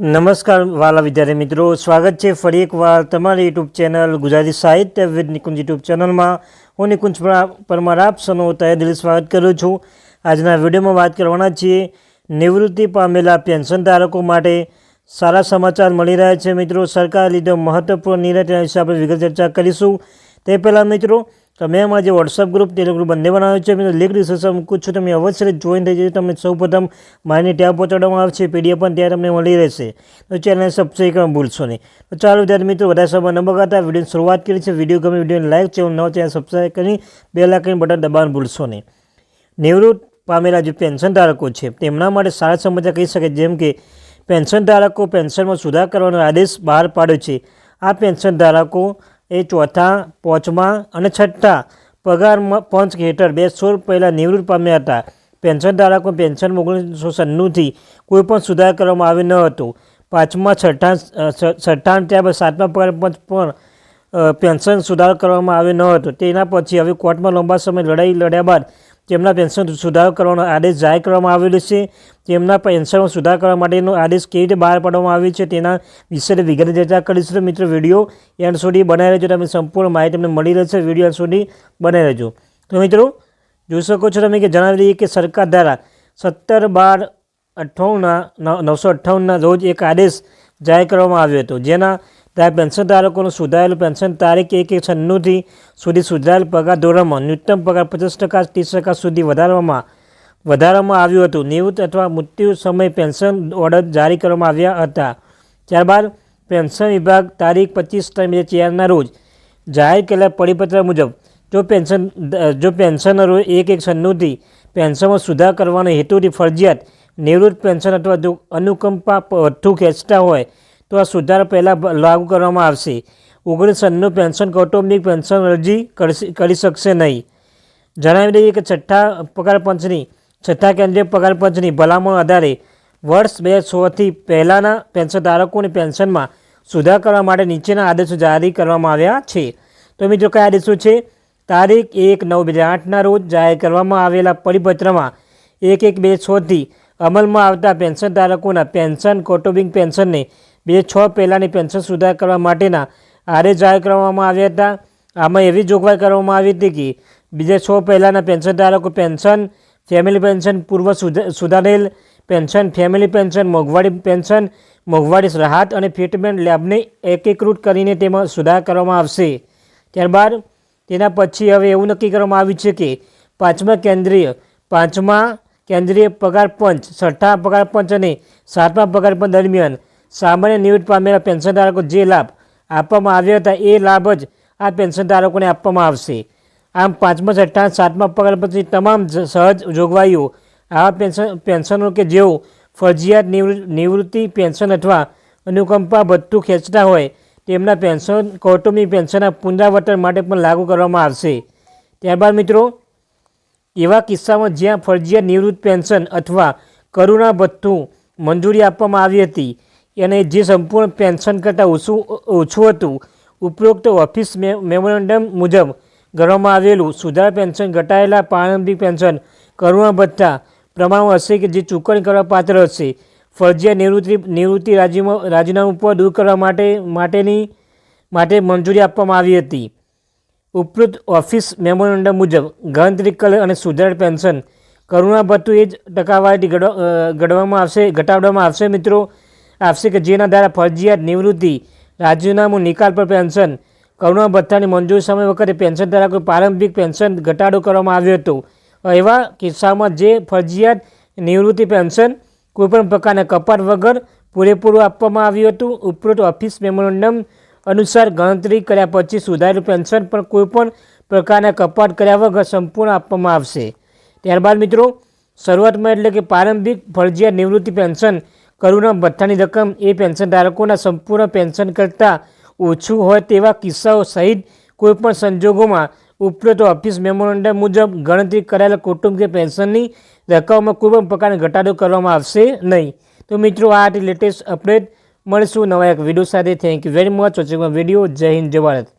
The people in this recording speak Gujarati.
નમસ્કાર વાલા વિદ્યાર્થી મિત્રો, સ્વાગત છે ફરી એકવાર તમારી યુટ્યુબ ચેનલ ગુજરાતી સાહિત્ય વિદ નિકુંજ યુટ્યુબ ચેનલમાં. હું નિકુંજ પર- પરમાર, આપ સૌનું તહે દિલ સ્વાગત કરું છું. આજના વિડીયોમાં વાત કરવાના છીએ નિવૃત્તિ પામેલા પેન્શન ધારકો માટે સારા સમાચાર મળી રહ્યા છે મિત્રો. સરકારે લીધો મહત્વપૂર્ણ નિર્ણય તેના વિશે આપણે વિગત ચર્ચા કરીશું. તે પહેલાં મિત્રો તમે અમારા જે વોટ્સઅપ ગ્રુપ ટેલિગ્રુપ ગ્રુપ બંને બનાવ્યો છે. મિત્રો લિંક ડિસ્ક્રિપ્શન મૂકું છું. તમે અવશ્ય જોઈન થઈ જજો. તમને સૌપ્રથમ માહિતી ત્યાં પહોંચાડવામાં આવશે. પીડીએફ પણ ત્યાં તમને મળી રહેશે. તો ચેનલને સબસ્ક્રાઈબ કરવા ભૂલશો નહીં. તો ચાલો, વિદ્યાર્થી મિત્રો, વધારે સમય ન બગાડતા વિડીયોની શરૂઆત કરી છે વીડિયો ગમે વિડીયોને લાઈક છે ન ચેનલ સબસ્ક્રાઈબ કરી બે લાખની બટન દબાણ ભૂલશો નહીં. નિવૃત્ત પામેલા જે પેન્શન ધારકો છે, તેમના માટે સારા સમાચાર કહી શકે જેમ કે, પેન્શન ધારકો પેન્શનમાં સુધાર કરવાનો આદેશ બહાર પાડ્યો છે. આ પેન્શન ધારકો એ ચોથા, પાંચમા અને છઠ્ઠા. પગારમાં પંચ હેઠળ બે સોળ પહેલાં નિવૃત્ત પામ્યા હતા. પેન્શન ધારકો પેન્શન ઓગણીસો સન્નુંથી કોઈ પણ સુધાર કરવામાં આવ્યો ન હતો. પાંચમા, છઠ્ઠા છઠ્ઠા અને ત્યારબાદ સાતમા પગાર પંચ પણ પેન્શન સુધાર કરવામાં આવ્યો ન હતો. તેના પછી હવે કોર્ટમાં લાંબા સમય લડાઈ લડ્યા બાદ તેમના પેન્શન સુધારો કરવાનો આદેશ જાહેર કરવામાં આવેલો છે. તેમના પેન્શનમાં સુધાર કરવા માટેનો આદેશ કેવી રીતે બહાર પાડવામાં આવ્યો છે તેના વિશે વિગતે ચર્ચા કરીશું. મિત્રો, વીડિયો એન્ડ સુધી બનાવી રહેજો. તમે સંપૂર્ણ માહિતી તમને મળી રહેશે. વીડિયો એન્ડ સુધી બનાવી રહેજો. તો મિત્રો, જોઈ શકો છો તમે કે જણાવી દઈએ કે સરકાર દ્વારા સત્તર બાર અઠ્ઠાવનના, નવસો અઠ્ઠાવનના રોજ એક આદેશ જાહેર કરવામાં આવ્યો હતો. જેના દ્વારા પેન્શન ધારકોનું સુધારેલું પેન્શન તારીખ એક એક છન્નુંથી સુધી સુધારેલ પગાર ધોરણમાં ન્યૂનતમ પગાર પચાસ ટકા ત્રીસ ટકા સુધી વધારવામાં વધારવામાં આવ્યું હતું. નિવૃત્ત અથવા મૃત્યુ સમય પેન્શન ઓર્ડર જારી કરવામાં આવ્યા હતા. ત્યારબાદ પેન્શન વિભાગ તારીખ પચીસ ત્રણ બે હજાર રોજ જાહેર કરેલા પરિપત્ર મુજબ જો પેન્શન જો પેન્શનરો એક એક છન્નુંથી પેન્શનમાં સુધાર કરવાના હેતુથી ફરજિયાત નિવૃત્ત પેન્શન અથવા જો અનુકંપા ભથ્થું ખેંચતા હોય તો આ સુધારા પહેલાં લાગુ કરવામાં આવશે. ઓગણીસ છન્નું પેન્શન કૌટુંબિક પેન્શન અરજી કરી શકશે નહીં. જણાવી દઈએ કે છઠ્ઠા પગાર પંચની, છઠ્ઠા કેન્દ્રીય પગાર પંચની ભલામણ આધારે વર્ષ બે હજાર સોળથી પહેલાંના પેન્શન ધારકોની પેન્શનમાં સુધાર કરવા માટે નીચેના આદેશો જારી કરવામાં આવ્યા છે. તો મિત્રો, કયા આદેશો છે? તારીખ એક નવ બે હજાર આઠના રોજ જાહેર કરવામાં આવેલા પરિપત્રમાં એક એક બે છથી અમલમાં આવતા પેન્શન ધારકોના પેન્શન, કૌટુંબિક પેન્શનને બે છ પહેલાંની પેન્શન સુધાર કરવા માટેના આરે જાહેર કરવામાં આવ્યા હતા. આમાં એવી જોગવાઈ કરવામાં આવી હતી કે બીજા છ પહેલાંના પેન્શન ધારકો પેન્શન, ફેમિલી પેન્શન, પૂર્વ સુધા- સુધારેલ પેન્શન, ફેમિલી પેન્શન, મોંઘવારી પેન્શન, મોંઘવારી રાહત અને ફિટમેન્ટ લેબને એકીકૃત કરીને તેમાં સુધાર કરવામાં આવશે. ત્યારબાદ તેના પછી હવે એવું નક્કી કરવામાં આવ્યું છે કે પાંચમા કેન્દ્રીય પાંચમા કેન્દ્રીય પગાર પંચ, છઠ્ઠા પગાર પંચ અને સાતમા પગાર પંચ દરમિયાન સામાન્ય નિવૃત્ત પામેલા પેન્શનધારકો જે લાભ આપવામાં આવ્યા હતા, એ લાભ જ આ પેન્શનધારકોને આપવામાં આવશે. આમ પાંચમા છઠ્ઠા સાતમા પગાર પછી તમામ સહજ જોગવાઈઓ આવા પેન્શન, પેન્શનો કે જેઓ ફરજિયાત નિવૃ- નિવૃત્તિ પેન્શન અથવા અનુકંપા ભથ્થું ખેંચતા હોય, તેમના પેન્શન, કૌટુંબિક પેન્શનના પુનરાવર્તન માટે પણ લાગુ કરવામાં આવશે. ત્યારબાદ મિત્રો, એવા કિસ્સામાં જ્યાં ફરજિયાત નિવૃત્ત પેન્શન અથવા કરુણા ભથ્થું મંજૂરી આપવામાં આવી હતી અને જે સંપૂર્ણ પેન્શન કરતાં ઓછું ઓછું હતું. ઉપરોક્ત ઓફિસ મેમોરેન્ડમ મુજબ ગણવામાં આવેલું સુધાર પેન્શન ઘટાયેલા પ્રારંભિક પેન્શન કરુણા ભથ્થા પ્રમાણમાં હશે કે જે ચૂકવણી કરવા પાત્ર હશે? ફરજિયાત નિવૃત્તિ નિવૃત્તિ રાજીમાં, રાજીનામું પર દૂર કરવા માટે, માટેની, માટે મંજૂરી આપવામાં આવી હતી. ઉપરોક્ત ઓફિસ મેમોરેન્ડમ મુજબ ગણતરી કલર અને સુધારેલ પેન્શન કરુણા ભથ્થું એ જ ટકાવારી ઘડવા- ઘડવામાં આવશે, ઘટાડવામાં આવશે મિત્રો. આવશે કે જેના દ્વારા ફરજિયાત નિવૃત્તિ રાજીનામું નિકાલ પર પેન્શન, કરુણા ભથ્થાની મંજૂરી સમય વખતે પેન્શન ધારકો પ્રારંભિક પેન્શન ઘટાડો કરવામાં આવ્યો હતો. એવા કિસ્સામાં જે ફરજિયાત નિવૃત્તિ પેન્શન કોઈપણ પ્રકારના કપાત વગર પૂરેપૂરું આપવામાં આવ્યું હતું, ઉપરોક્ત ઓફિસ મેમોરેન્ડમ અનુસાર ગણતરી કર્યા પછી સુધારેલું પેન્શન પણ કોઈપણ પ્રકારના કપાત કર્યા વગર સંપૂર્ણ આપવામાં આવશે. ત્યારબાદ મિત્રો, શરૂઆતમાં એટલે કે પ્રારંભિક ફરજિયાત નિવૃત્તિ પેન્શન કરુણા ભથ્થાની રકમ એ પેન્શન ધારકોના સંપૂર્ણ પેન્શન કરતાં ઓછું હોય તેવા કિસ્સાઓ સહિત કોઈપણ સંજોગોમાં ઉપરોક્ત ઓફિસ મેમોરેન્ડમ મુજબ ગણતરી કરાયેલા કુટુંબીય પેન્શનની રકમમાં કોઈપણ પ્રકારનો ઘટાડો કરવામાં આવશે નહીં. તો મિત્રો, આ લેટેસ્ટ અપડેટ. મળીશું નવા એક વીડિયો સાથે. થેન્ક યુ વેરી મચ વચ્ચે વીડિયો જય હિન્દ, જય ભારત.